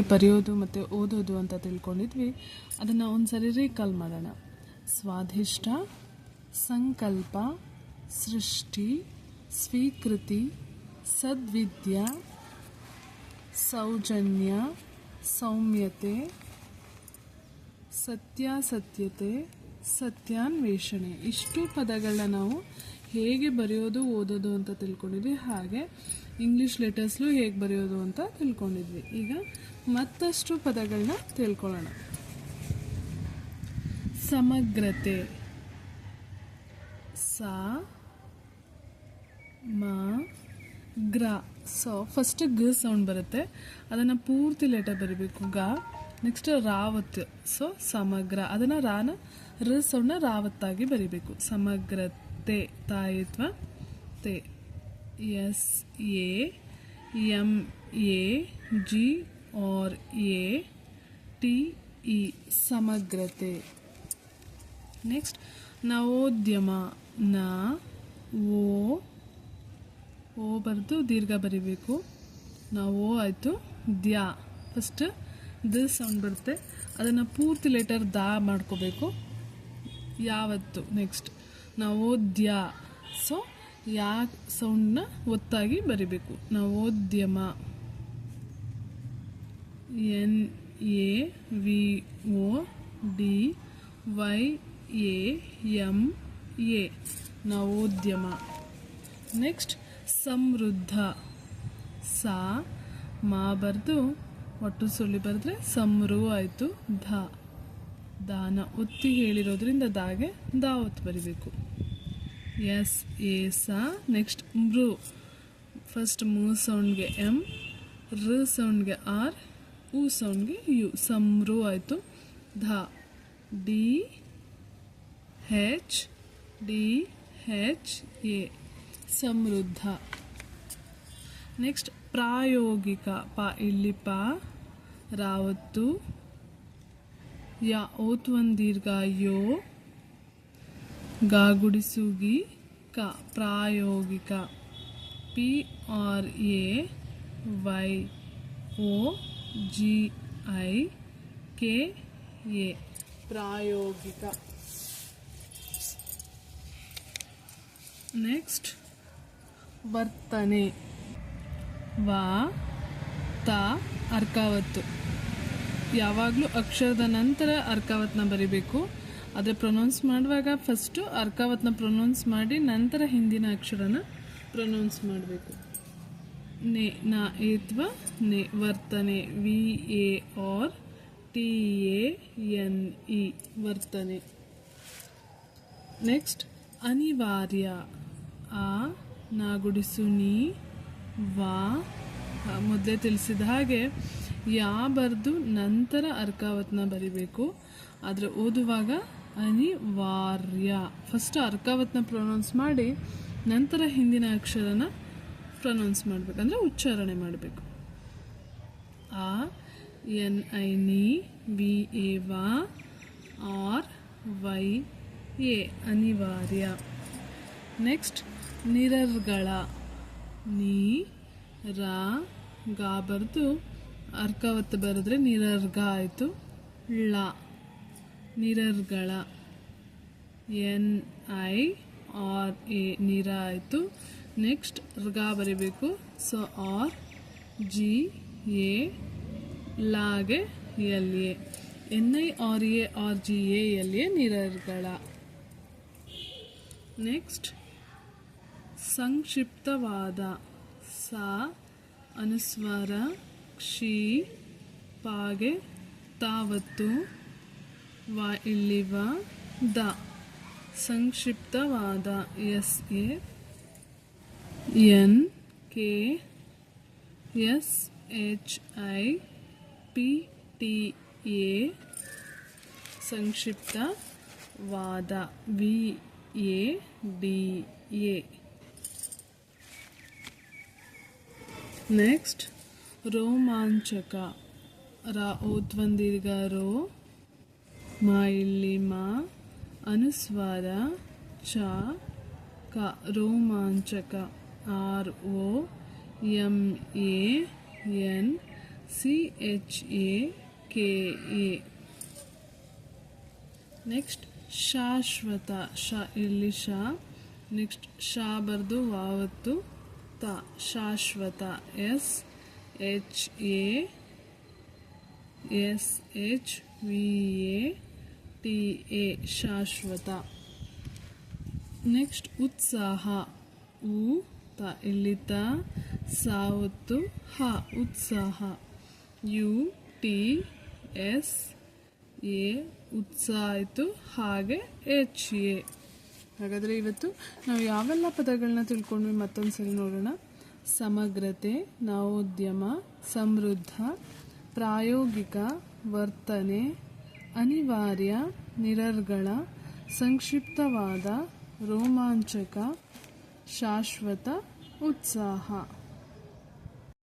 ಬರೆಯೋದು ಮತ್ತು ಓದೋದು ಅಂತ ತಿಳ್ಕೊಂಡಿದ್ವಿ. ಅದನ್ನು ಒಂದ್ಸರಿ ರೀಕಾಲ್ ಮಾಡೋಣ. ಸ್ವಾದಿಷ್ಟ ಸಂಕಲ್ಪ, ಸೃಷ್ಟಿ, ಸ್ವೀಕೃತಿ, ಸದ್ವಿದ್ಯ, ಸೌಜನ್ಯ, ಸೌಮ್ಯತೆ, ಸತ್ಯಾಸತ್ಯತೆ, ಸತ್ಯಾನ್ವೇಷಣೆ. ಇಷ್ಟು ಪದಗಳನ್ನ ನಾವು ಹೇಗೆ ಬರೆಯೋದು, ಓದೋದು ಅಂತ ತಿಳ್ಕೊಂಡಿದ್ವಿ. ಹಾಗೆ ಇಂಗ್ಲೀಷ್ ಲೆಟರ್ಸ್ಲು ಹೇಗೆ ಬರೆಯೋದು ಅಂತ ತಿಳ್ಕೊಂಡಿದ್ವಿ. ಈಗ ಮತ್ತಷ್ಟು ಪದಗಳನ್ನ ತಿಳ್ಕೊಳ್ಳೋಣ. ಸಮಗ್ರತೆ. ಸ, ಮ, ಗ್ರ. ಸೊ ಫಸ್ಟ್ ಗ ಸೌಂಡ್ ಬರುತ್ತೆ. ಅದನ್ನು ಪೂರ್ತಿ ಲೆಟರ್ ಬರಿಬೇಕು. ಗ ನೆಕ್ಸ್ಟ್ ರಾವತ್. ಸೊ ಸಮಗ್ರ. ಅದನ್ನು ರಾನ, ರ ಸೌಂಡ್ನ ರಾವತ್ತಾಗಿ ಬರಿಬೇಕು. ಸಮಗ್ರತೆ. ತಾಯಿತ್ವ ತೆ S, A, M, A, G, R, A, T, E, ಸಮಗ್ರತೆ. ನೆಕ್ಸ್ಟ್, ನವೋದ್ಯಮ, ನ, ಓ ಓ ಬರೆದು ದೀರ್ಘ ಬರಿಬೇಕು. ನಾವು ಓ ಆಯಿತು, ದ್ಯಾ. ಫಸ್ಟ್, ದ ಸೌಂಡ್ ಬರುತ್ತೆ. ಅದನ್ನು ಪೂರ್ತಿ ಲೆಟರ್ ದಾ ಮಾಡ್ಕೋಬೇಕು. ಯಾವತ್ತು? ನೆಕ್ಸ್ಟ್ ನಾವು ದ್ಯಾ ಸೊ ಯಾ ಸೌಂಡ್ನ ಒತ್ತಾಗಿ ಬರಿಬೇಕು? ನವೋದ್ಯಮ. N A V O D Y A M A. ನವೋದ್ಯಮ. ನೆಕ್ಸ್ಟ್, ಸಮೃದ್ಧ. ಸಾ, ಮಾ ಬರೆದು, ಒಟ್ಟು ಸುಳ್ಳಿ ಬರೆದ್ರೆ ಸಮೃ ಆಯಿತು ಧ. ದಾನ ಒತ್ತಿ ಹೇಳಿರೋದ್ರಿಂದ ದಾಗೆ ದಾವತ್ ಬರಿಬೇಕು. ಎಸ್, ಎ, ಸಾ, ನೆಕ್ಸ್ಟ್ ಮೃ. ಫಸ್ಟ್ ಮೂ ಸೌಂಡ್ಗೆ ಎಂ ರ ಸೌಂಡ್ಗೆ ಆರ್, ಉ ಸೌಂಡ್ಗೆ ಯು. ಸಮೃ ಆಯಿತು. ಧ, D, H D, H, A. ಸಮೃದ್ಧ. ನೆಕ್ಸ್ಟ್ ಪ್ರಾಯೋಗಿಕ, ಪ ಇಲ್ಲಿ ಪ ರಾವತ್ತು, ಯಾ ಓತ್ ಒಂದು ದೀರ್ಘ, ಯೋ. ಗಾಗುಡಿಸುಗಿ ಕ, ಪ್ರಾಯೋಗಿಕ. P, R, A, Y, O, G, I, K, A. ಪ್ರಾಯೋಗಿಕ. ನೆಕ್ಸ್ಟ್, ವರ್ತನೆ. ವ, ತ, ಅರ್ಕಾವತ್ತು. ಯಾವಾಗಲೂ ಅಕ್ಷರದ ನಂತರ ಅರ್ಕಾವತ್ನ ಬರಿಬೇಕು. ಆದರೆ ಪ್ರೊನೌನ್ಸ್ ಮಾಡುವಾಗ ಫಸ್ಟು ಅರ್ಕಾವತ್ನ ಪ್ರೊನೌನ್ಸ್ ಮಾಡಿ ನಂತರ ಹಿಂದಿನ ಅಕ್ಷರನ ಪ್ರೊನೌನ್ಸ್ ಮಾಡಬೇಕು. ನೆ, ನ, ಏತ್ವ, ನೆ, ವರ್ತನೆ, V, A, R, T, A, N, E, ವರ್ತನೆ. ನೆಕ್ಸ್ಟ್ ಅನಿವಾರ್ಯ. ಆ, ನಾಗುಡಿಸು, ನೀ, ವಾ ಮೊದಲೇ ತಿಳಿಸಿದ ಹಾಗೆ ಯಾ ಬರೆದು ನಂತರ ಅರ್ಕಾವತ್ನ ಬರಿಬೇಕು. ಆದರೆ ಓದುವಾಗ ಅನಿವಾರ್ಯ. ಫಸ್ಟ್ ಅರ್ಕಾವತ್ನ ಪ್ರೊನೌನ್ಸ್ ಮಾಡಿ, ನಂತರ ಹಿಂದಿನ ಅಕ್ಷರನ ಪ್ರೊನೌನ್ಸ್ ಮಾಡಬೇಕು. ಅಂದರೆ ಉಚ್ಚಾರಣೆ ಮಾಡಬೇಕು. ಆ, ಎನ್, ಐ, ನಿ, ವಿ, ಎ, ವಾ, ಆರ್, ವೈ, ಎ. ಅನಿವಾರ್ಯ. ನೆಕ್ಸ್ಟ್ ನಿರರ್ಗಳ. ನೀ, ರಾ, ಗಾ ಬರೆದು, ಅರ್ಕಾವತ್ತು ಬರೆದ್ರೆ ನಿರರ್ಗ ಆಯಿತು. ಳ. ನಿರರ್ಗಳ ಎನ್ ಐ ಆರ್ ಎ ನಿರ ಆಯಿತು ನೆಕ್ಸ್ಟ್ ರ್ಗ ಬರಿಬೇಕು. ಸೊ, R, G, A ಲಾಗೆ L, A. N I R A, R, G, A, L, A ನಿರರ್ಗಳ next ಸಂಕ್ಷಿಪ್ತವಾದ ಸಾ, ಅನುಸ್ವಾರ, ಕ್ಷಿ ಪಾಗೆ ತಾವತ್ತು. ವ ಇಲ್ಲಿವ ದ. ಸಂಕ್ಷಿಪ್ತವಾದ S A N K S H I P T A ಸಂಕ್ಷಿಪ್ತವಾದ V A D A. Next ರೋಮಾಂಚಕ ರ ಓದ್ವಂದಿರ್ಗ ರೋ ಮಾ ಇಲ್ಲಿ ಮಾ ಅನುಸ್ವಾರ ಚ, ಕ, ರೋಮಾಂಚಕ, R, O, M, A, N, C, H, A, K, A. Next, ಶಾಶ್ವತ, ಶ, ಇಲ್ಲಿ ಶ. ನೆಕ್ಸ್ಟ್ ಶಾ ಬರೆದು ವಾವತ್ತು, ತ, ಶಾಶ್ವತ, S, H, A, S, H, V, A. T A ಶಾಶ್ವತ. ನೆಕ್ಸ್ಟ್ ಉತ್ಸಾಹ. ಉ ತ ಇಲ್ಲಿ ತ ಸಾವತ್ತು ಹ, ಉತ್ಸಾಹ. ಯು, ಟಿ, ಎಸ್, ಎ, ಉತ್ಸಾಹಿತು, ಹಾಗೆ ಎಚ್, ಎ. ಹಾಗಾದರೆ ಇವತ್ತು ನಾವು ಯಾವೆಲ್ಲ ಪದಗಳನ್ನ ತಿಳ್ಕೊಂಡ್ವಿ ಮತ್ತೊಂದು ಸಲ ನೋಡೋಣ. ಸಮಗ್ರತೆ, ನವೋದ್ಯಮ, ಸಮೃದ್ಧ, ಪ್ರಾಯೋಗಿಕ, ವರ್ತನೆ ಅನಿವಾರ್ಯ ನಿರರ್ಗಳ ಸಂಕ್ಷಿಪ್ತವಾದ ರೋಮಾಂಚಕ ಶಾಶ್ವತ ಉತ್ಸಾಹ.